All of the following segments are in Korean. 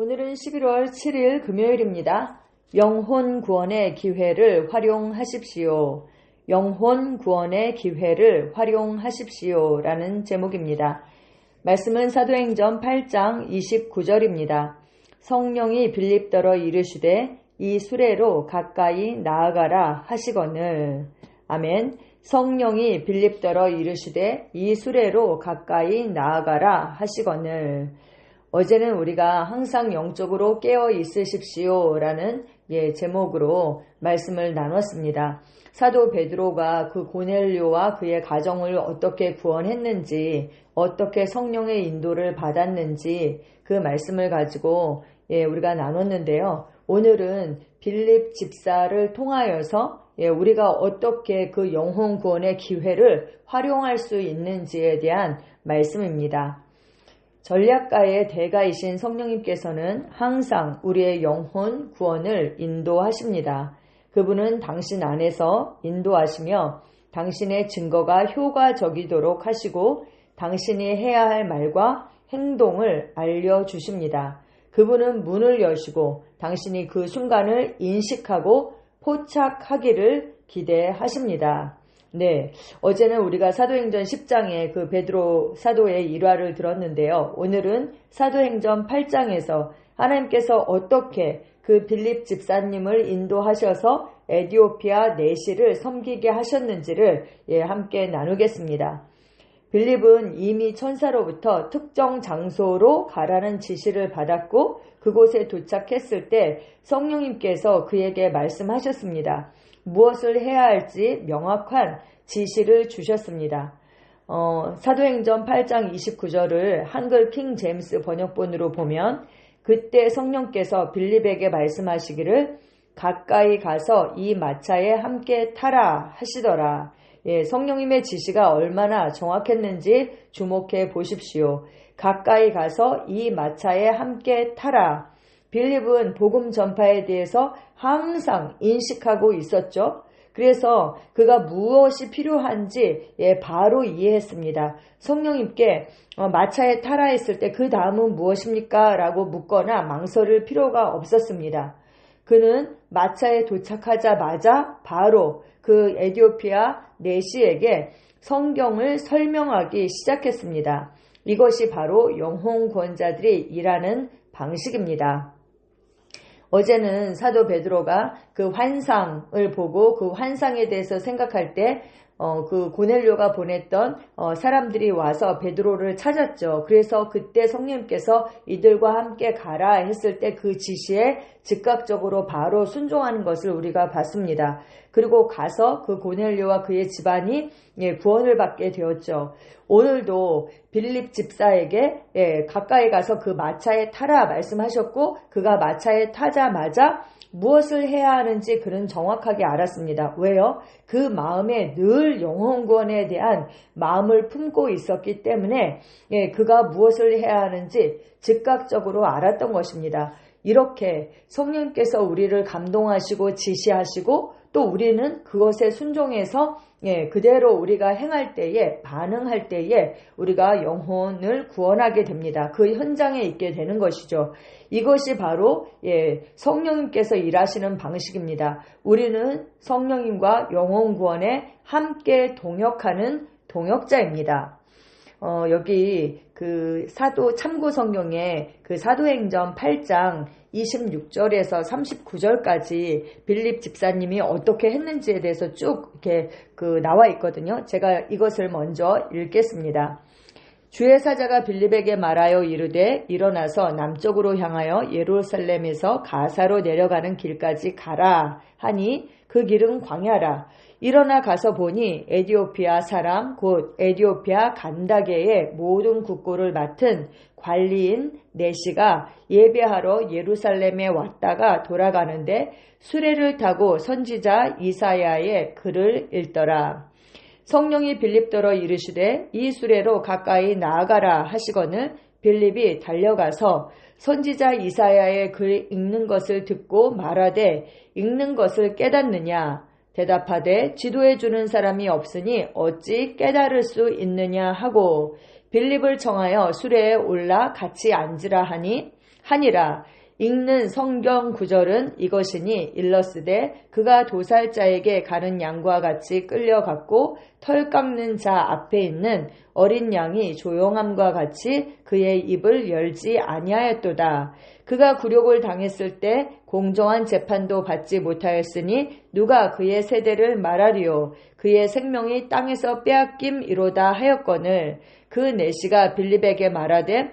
오늘은 11월 7일 금요일입니다. 영혼 구원의 기회를 활용하십시오. 영혼 구원의 기회를 활용하십시오. 라는 제목입니다. 말씀은 사도행전 8장 29절입니다. 성령이 빌립더러 이르시되 이 수레로 가까이 나아가라 하시거늘. 아멘. 성령이 빌립더러 이르시되 이 수레로 가까이 나아가라 하시거늘. 어제는 우리가 항상 영적으로 깨어 있으십시오 라는 예, 제목으로 말씀을 나눴습니다. 사도 베드로가 그 고넬료와 그의 가정을 어떻게 구원했는지, 어떻게 성령의 인도를 받았는지 그 말씀을 가지고 예, 우리가 나눴는데요. 오늘은 빌립 집사를 통하여서 예, 우리가 어떻게 그 영혼 구원의 기회를 활용할 수 있는지에 대한 말씀입니다. 전략가의 대가이신 성령님께서는 항상 우리의 영혼 구원을 인도하십니다. 그분은 당신 안에서 인도하시며 당신의 증거가 효과적이도록 하시고 당신이 해야 할 말과 행동을 알려주십니다. 그분은 문을 여시고 당신이 그 순간을 인식하고 포착하기를 기대하십니다. 네. 어제는 우리가 사도행전 10장의 그 베드로 사도의 일화를 들었는데요. 오늘은 사도행전 8장에서 하나님께서 어떻게 그 빌립 집사님을 인도하셔서 에디오피아 내시를 섬기게 하셨는지를 예, 함께 나누겠습니다. 빌립은 이미 천사로부터 특정 장소로 가라는 지시를 받았고 그곳에 도착했을 때 성령님께서 그에게 말씀하셨습니다. 무엇을 해야 할지 명확한 지시를 주셨습니다. 어, 사도행전 8장 29절을 한글 킹 제임스 번역본으로 보면 그때 성령께서 빌립에게 말씀하시기를 가까이 가서 이 마차에 함께 타라 하시더라. 예, 성령님의 지시가 얼마나 정확했는지 주목해 보십시오. 가까이 가서 이 마차에 함께 타라. 빌립은 복음 전파에 대해서 항상 인식하고 있었죠. 그래서 그가 무엇이 필요한지 예, 바로 이해했습니다. 성령님께 어, 마차에 타라 했을 때 그 다음은 무엇입니까? 라고 묻거나 망설일 필요가 없었습니다. 그는 마차에 도착하자마자 바로 그 에디오피아 내시에게 성경을 설명하기 시작했습니다. 이것이 바로 영혼 구원자들이 일하는 방식입니다. 어제는 사도 베드로가 그 환상을 보고 그 환상에 대해서 생각할 때 어, 그 고넬료가 보냈던 어, 사람들이 와서 베드로를 찾았죠. 그래서 그때 성령님께서 이들과 함께 가라 했을 때 그 지시에 즉각적으로 바로 순종하는 것을 우리가 봤습니다. 그리고 가서 그 고넬료와 그의 집안이 예, 구원을 받게 되었죠. 오늘도 빌립 집사에게 예, 가까이 가서 그 마차에 타라 말씀하셨고 그가 마차에 타자마자 무엇을 해야 하는지 그는 정확하게 알았습니다. 왜요? 그 마음에 늘 영혼구원에 대한 마음을 품고 있었기 때문에 예, 그가 무엇을 해야 하는지 즉각적으로 알았던 것입니다. 이렇게 성령께서 우리를 감동하시고 지시하시고 또 우리는 그것에 순종해서 예, 그대로 우리가 행할 때에 반응할 때에 우리가 영혼을 구원하게 됩니다. 그 현장에 있게 되는 것이죠. 이것이 바로 예, 성령님께서 일하시는 방식입니다. 우리는 성령님과 영혼 구원에 함께 동역하는 동역자입니다. 어, 여기 그 사도 참고 성경에 그 사도행전 8장 26절에서 39절까지 빌립 집사님이 어떻게 했는지에 대해서 쭉 이렇게 그 나와 있거든요. 제가 이것을 먼저 읽겠습니다. 주의 사자가 빌립에게 말하여 이르되 일어나서 남쪽으로 향하여 예루살렘에서 가사로 내려가는 길까지 가라 하니 그 길은 광야라. 일어나 가서 보니 에디오피아 사람 곧 에디오피아 간다게의 모든 국고를 맡은 관리인 네시가 예배하러 예루살렘에 왔다가 돌아가는데 수레를 타고 선지자 이사야의 글을 읽더라. 성령이 빌립더러 이르시되 이 수레로 가까이 나아가라 하시거늘 빌립이 달려가서 선지자 이사야의 글 읽는 것을 듣고 말하되 읽는 것을 깨닫느냐 대답하되 지도해 주는 사람이 없으니 어찌 깨달을 수 있느냐 하고 빌립을 청하여 수레에 올라 같이 앉으라 하니 하니라. 읽는 성경 구절은 이것이니 일러스되 그가 도살자에게 가는 양과 같이 끌려갔고 털 깎는 자 앞에 있는 어린 양이 조용함과 같이 그의 입을 열지 아니하였도다. 그가 굴욕을 당했을 때 공정한 재판도 받지 못하였으니 누가 그의 세대를 말하리요 그의 생명이 땅에서 빼앗김 이로다 하였거늘 그 내시가 빌립에게 말하되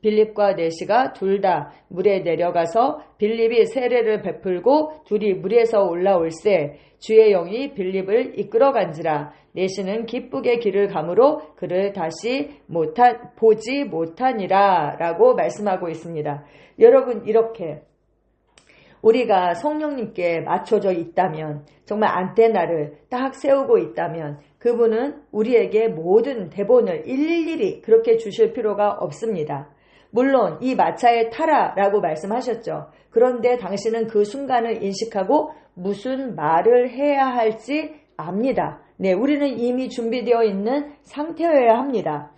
빌립과 내시가 둘 다 물에 내려가서 빌립이 세례를 베풀고 둘이 물에서 올라올세 주의 영이 빌립을 이끌어 간지라 내시는 기쁘게 길을 가므로 그를 다시 못하, 보지 못하니라 라고 말씀하고 있습니다. 여러분 이렇게 우리가 성령님께 맞춰져 있다면 정말 안테나를 딱 세우고 있다면 그분은 우리에게 모든 대본을 일일이 그렇게 주실 필요가 없습니다. 물론 이 마차에 타라라고 말씀하셨죠. 그런데 당신은 그 순간을 인식하고 무슨 말을 해야 할지 압니다. 네, 우리는 이미 준비되어 있는 상태여야 합니다.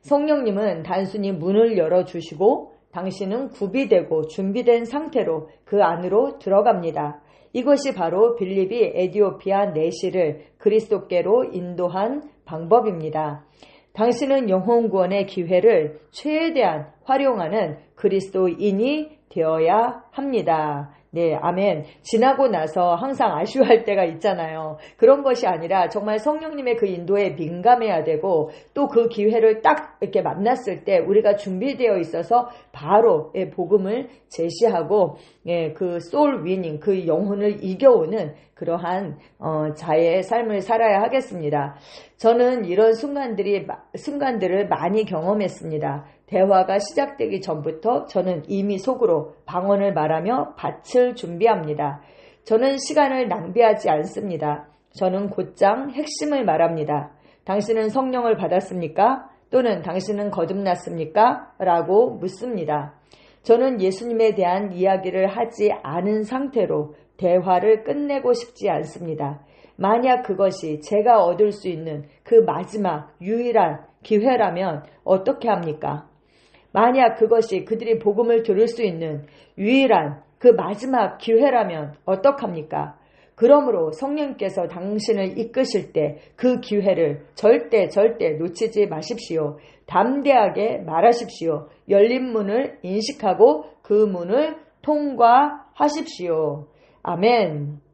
성령님은 단순히 문을 열어주시고 당신은 구비되고 준비된 상태로 그 안으로 들어갑니다. 이것이 바로 빌립이 에디오피아 내시를 그리스도께로 인도한 방법입니다. 당신은 영혼 구원의 기회를 최대한 활용하는 그리스도인이 되어야 합니다. 네, 아멘. 지나고 나서 항상 아쉬워할 때가 있잖아요. 그런 것이 아니라 정말 성령님의 그 인도에 민감해야 되고 또 그 기회를 딱 이렇게 만났을 때 우리가 준비되어 있어서 바로 예, 복음을 제시하고 예, 그솔 위닝, 그 영혼을 이겨오는 그러한 어, 자의 삶을 살아야 하겠습니다. 저는 이런 순간들이 순간들을 많이 경험했습니다. 대화가 시작되기 전부터 저는 이미 속으로 방언을 말하며 밭을 준비합니다. 저는 시간을 낭비하지 않습니다. 저는 곧장 핵심을 말합니다. 당신은 성령을 받았습니까? 또는 당신은 거듭났습니까? 라고 묻습니다. 저는 예수님에 대한 이야기를 하지 않은 상태로 대화를 끝내고 싶지 않습니다. 만약 그것이 제가 얻을 수 있는 그 마지막 유일한 기회라면 어떻게 합니까? 만약 그것이 그들이 복음을 들을 수 있는 유일한 그 마지막 기회라면 어떡합니까? 그러므로 성령께서 당신을 이끄실 때 그 기회를 절대 절대 놓치지 마십시오. 담대하게 말하십시오. 열린 문을 인식하고 그 문을 통과하십시오. 아멘.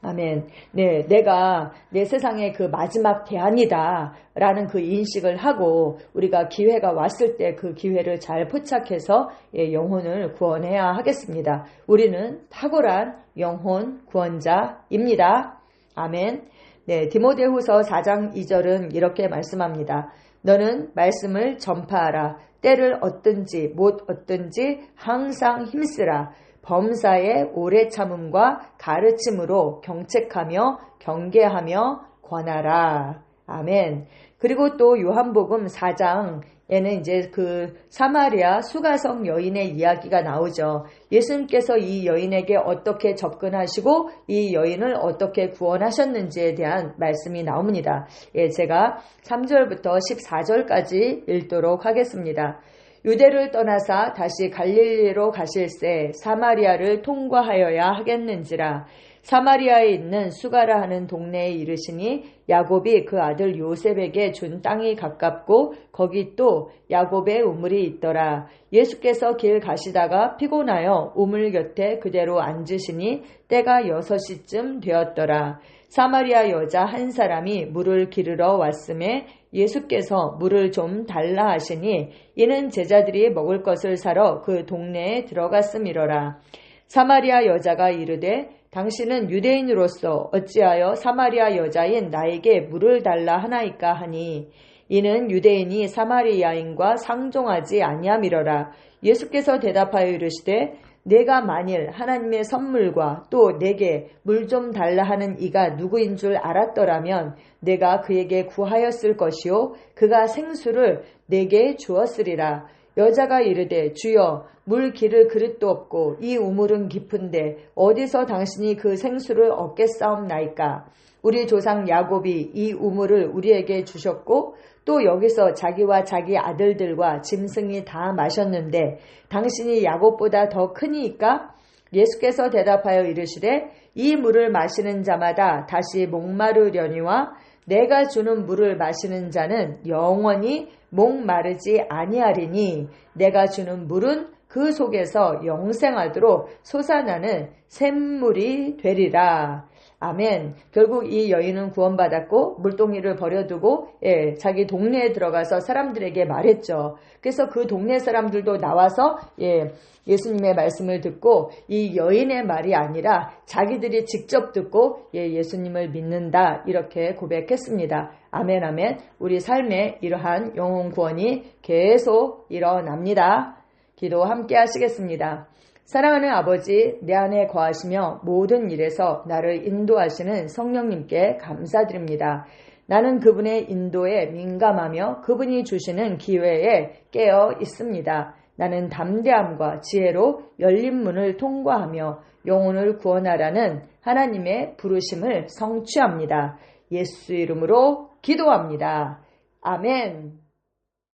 아멘. 네, 내가 내 세상의 그 마지막 대안이다. 라는 그 인식을 하고 우리가 기회가 왔을 때 그 기회를 잘 포착해서 예, 영혼을 구원해야 하겠습니다. 우리는 탁월한 영혼 구원자입니다. 아멘. 네, 디모데후서 4장 2절은 이렇게 말씀합니다. 너는 말씀을 전파하라. 때를 얻든지 못 얻든지 항상 힘쓰라. 범사의 오래 참음과 가르침으로 경책하며 경계하며 권하라. 아멘. 그리고 또 요한복음 4장에는 이제 그 사마리아 수가성 여인의 이야기가 나오죠. 예수님께서 이 여인에게 어떻게 접근하시고 이 여인을 어떻게 구원하셨는지에 대한 말씀이 나옵니다. 예, 제가 3절부터 14절까지 읽도록 하겠습니다. 유대를 떠나사 다시 갈릴리로 가실새 사마리아를 통과하여야 하겠는지라 사마리아에 있는 수가라 하는 동네에 이르시니 야곱이 그 아들 요셉에게 준 땅이 가깝고 거기 또 야곱의 우물이 있더라. 예수께서 길 가시다가 피곤하여 우물 곁에 그대로 앉으시니 때가 여섯 시쯤 되었더라. 사마리아 여자 한 사람이 물을 기르러 왔음에 예수께서 물을 좀 달라 하시니 이는 제자들이 먹을 것을 사러 그 동네에 들어갔음이러라. 사마리아 여자가 이르되 당신은 유대인으로서 어찌하여 사마리아 여자인 나에게 물을 달라 하나이까 하니 이는 유대인이 사마리아인과 상종하지 아니함이러라. 예수께서 대답하여 이르시되 내가 만일 하나님의 선물과 또 내게 물 좀 달라 하는 이가 누구인 줄 알았더라면 내가 그에게 구하였을 것이요 그가 생수를 내게 주었으리라. 여자가 이르되 주여 물 기를 그릇도 없고 이 우물은 깊은데 어디서 당신이 그 생수를 얻겠사옵나이까? 우리 조상 야곱이 이 우물을 우리에게 주셨고 또 여기서 자기와 자기 아들들과 짐승이 다 마셨는데 당신이 야곱보다 더 크니까? 예수께서 대답하여 이르시되 이 물을 마시는 자마다 다시 목마르려니와 내가 주는 물을 마시는 자는 영원히 목마르지 아니하리니 내가 주는 물은 그 속에서 영생하도록 솟아나는 샘물이 되리라. 아멘. 결국 이 여인은 구원받았고 물동이를 버려두고 예, 자기 동네에 들어가서 사람들에게 말했죠. 그래서 그 동네 사람들도 나와서 예, 예수님의 말씀을 듣고 이 여인의 말이 아니라 자기들이 직접 듣고 예, 예수님을 믿는다 이렇게 고백했습니다. 아멘 아멘. 우리 삶에 이러한 영혼 구원이 계속 일어납니다. 기도 함께 하시겠습니다. 사랑하는 아버지, 내 안에 거하시며 모든 일에서 나를 인도하시는 성령님께 감사드립니다. 나는 그분의 인도에 민감하며 그분이 주시는 기회에 깨어 있습니다. 나는 담대함과 지혜로 열린 문을 통과하며 영혼을 구원하라는 하나님의 부르심을 성취합니다. 예수 이름으로 기도합니다. 아멘.